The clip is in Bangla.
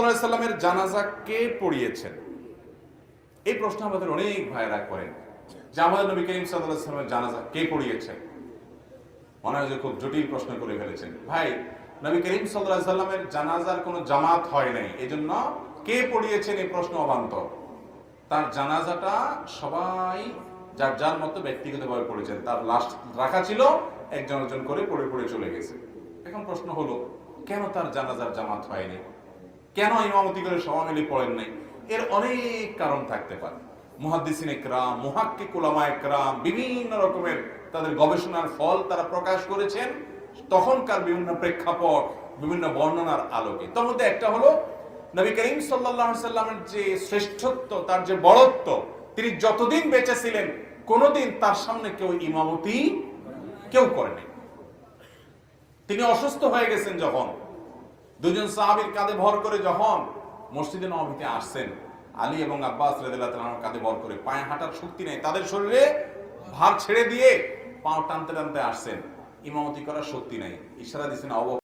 সাল্লামের জানাজা কে পড়িয়েছেন। এই প্রশ্ন আমাদের অনেক ভাইরা করেন যে আমাদের নবী করিম সাল্লামের জানাজা কে পড়িয়েছেন? মনে হয় যে খুব জটিল প্রশ্ন করে ফেলেছেন। ভাই, নবী করিম সাল্লামের জানাজার কোনো জামাত হয় নাই জন্য কে পড়িয়েছেন এই প্রশ্ন অবান্তর তার জানাজাটা সবাই যার যার মতো ব্যক্তিগতভাবে পড়েছেন। তার লাশ রাখা ছিল, একজন একজন করে পড়ে পড়ে চলে গেছে। এখন প্রশ্ন হলো, কেন তার জানাজার জামাত হয়নি? কেন ইমামতি করে সবাই মিলে পড়েন নাই? এর অনেক কারণ থাকতে পারে। মুহাদ্দিসিন একরাম, মুহাক্কিক উলামা একরাম, বিভিন্ন রকমের তাদের গবেষণার ফল তারা প্রকাশ করেছেন। তখনকার বিভিন্ন প্রেক্ষাপট, বিভিন্ন বর্ণনার আলোকে। তার মধ্যে একটা হলো, নবী করিম আলাইহি সাল্লামের যে শ্রেষ্ঠত্ব, তার যে বড়ত্ব, তিনি যতদিন বেঁচে ছিলেন, কোনোদিন তার সামনে কেউ ইমামতি কেউ করেনি। তিনি অসুস্থ হয়ে গেছেন যখন। দুজন সাহাবির কাঁধে ভর করে যখন মসজিদে নবীতে আসছেন, আলী এবং আব্বাস রাদিয়াল্লাহু তাআলার কাঁধে ভর করে পায়ে হাঁটার শক্তি নেই, তাদের শরীরে ভার ছেড়ে দিয়ে পাও টানতে টানতে আসছেন। ইমামতি করার শক্তি নাই। ইশারা দিচ্ছেন আবু